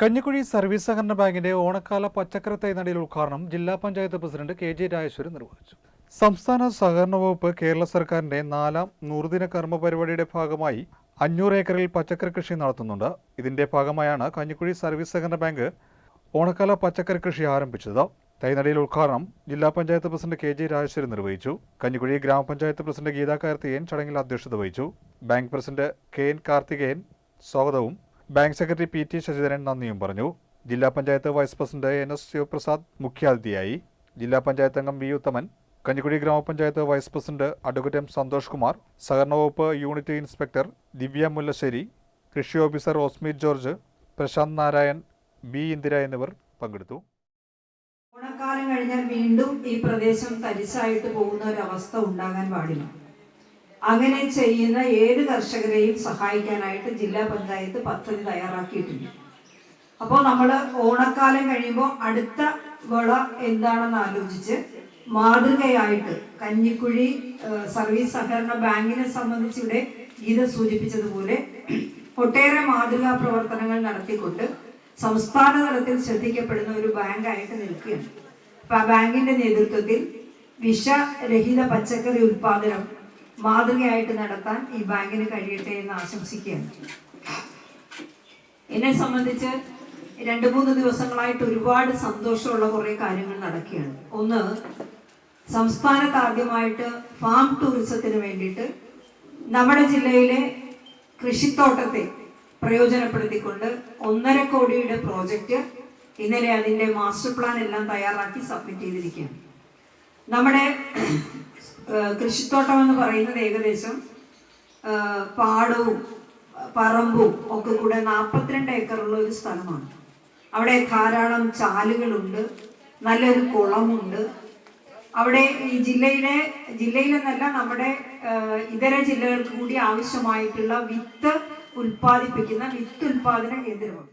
Kanjikuzhi service സഹകരണ ബാങ്കിന്റെ ഓണക്കാല പച്ചക്കറി തൈ നടീൽ ഉദ്ഘാടനം ജില്ലാ panchayat president K J Rajeswaran നിർവഹിച്ചു. സംസ്ഥാന സഹകരണ വകുപ്പ് കേരള സർക്കാരിന്റെ നാലാം നൂറുദിന കർമ്മ പരിപാടിയുടെ ഭാഗമായി അഞ്ഞൂറ് ഏക്കറിൽ പച്ചക്കറി കൃഷി നടത്തുന്നുണ്ട്. ഇതിന്റെ ഭാഗമായാണ് കഞ്ഞിക്കുഴി സർവീസ് സഹകരണ ബാങ്ക് ഓണക്കാല പച്ചക്കറി കൃഷി ആരംഭിച്ചത്. തൈനടിയിൽ ഉദ്ഘാടനം ജില്ലാ panchayat president K J Rajeswaran നിർവഹിച്ചു. കഞ്ഞിക്കുഴി ഗ്രാമപഞ്ചായത്ത് പ്രസിഡന്റ് ഗീതാ കാർത്തികേയൻ ചടങ്ങിൽ അധ്യക്ഷത വഹിച്ചു. Bank president K N Karthikeyan സ്വാഗതവും bank secretary P T Sasidharan നന്ദിയും പറഞ്ഞു. ജില്ലാ panchayat vice president N S Sivaprasad മുഖ്യാതിഥിയായി. ജില്ലാ പഞ്ചായത്ത് അംഗം വി ഉത്തമൻ കഞ്ഞിക്കുടി ഗ്രാമപഞ്ചായത്ത് vice president advocate M Santhosh Kumar സഹകരണ വകുപ്പ് യൂണിറ്റ് ഇൻസ്പെക്ടർ ദിവ്യ മുല്ലശ്ശേരി കൃഷി officer Osmi George Prashanth Narayan B Indira എന്നിവർ പങ്കെടുത്തു. ഓണക്കാലം കഴിഞ്ഞാൽ വീണ്ടും ഈ പ്രദേശം തരിശായിട്ട് പോകുന്ന ഒരു അവസ്ഥ ഉണ്ടാകാൻ പാടില്ല. അങ്ങനെ ചെയ്യുന്ന ഏത് കർഷകരെയും സഹായിക്കാനായിട്ട് ജില്ലാ പഞ്ചായത്ത് പദ്ധതി തയ്യാറാക്കിയിട്ടുണ്ട്. അപ്പോൾ നമ്മൾ ഓണക്കാലം കഴിയുമ്പോൾ അടുത്ത വിള എന്താണെന്ന് ആലോചിച്ച് മാതൃകയായിട്ട് കഞ്ഞിക്കുഴി സർവീസ് സഹകരണ ബാങ്കിനെ സംബന്ധിച്ച് ഇവിടെ ഗീത സൂചിപ്പിച്ചതുപോലെ ഒട്ടേറെ മാതൃകാ പ്രവർത്തനങ്ങൾ നടത്തിക്കൊണ്ട് സംസ്ഥാന തലത്തിൽ ശ്രദ്ധിക്കപ്പെടുന്ന ഒരു ബാങ്കായിട്ട് നിൽക്കുകയാണ്. അപ്പൊ ആ ബാങ്കിന്റെ നേതൃത്വത്തിൽ വിഷരഹിത പച്ചക്കറി ഉൽപാദനം മാതൃകയായിട്ട് നടത്താൻ ഈ ബാങ്കിന് കഴിയട്ടെ എന്ന് ആശംസിക്കുകയാണ്. എന്നെ സംബന്ധിച്ച് രണ്ട് മൂന്ന് ദിവസങ്ങളായിട്ട് ഒരുപാട് സന്തോഷമുള്ള കുറേ കാര്യങ്ങൾ നടക്കുകയാണ്. ഒന്ന് സംസ്ഥാനത്ത് ആദ്യമായിട്ട് ഫാം ടൂറിസത്തിന് വേണ്ടിയിട്ട് നമ്മുടെ ജില്ലയിലെ കൃഷിത്തോട്ടത്തെ പ്രയോജനപ്പെടുത്തിക്കൊണ്ട് ഒന്നര കോടിയുടെ പ്രോജക്റ്റ് ഇന്നലെ അതിന്റെ മാസ്റ്റർ പ്ലാൻ എല്ലാം തയ്യാറാക്കി സബ്മിറ്റ് ചെയ്തിരിക്കുകയാണ്. നമ്മുടെ കൃഷിത്തോട്ടം എന്ന് പറയുന്നത് ഏകദേശം പാടവും പറമ്പും ഒക്കെ കൂടെ നാൽപ്പത്തിരണ്ട് ഏക്കറുള്ള ഒരു സ്ഥലമാണ്. അവിടെ ധാരാളം ചാലുകളുണ്ട് നല്ലൊരു കുളമുണ്ട്. അവിടെ ഈ ജില്ലയിലെ ജില്ലയിലെന്നല്ല നമ്മുടെ ഇതര ജില്ലകൾക്ക് കൂടി ആവശ്യമായിട്ടുള്ള വിത്ത് ഉൽപ്പാദിപ്പിക്കുന്ന വിത്ത് ഉൽപാദന കേന്ദ്രമാണ്.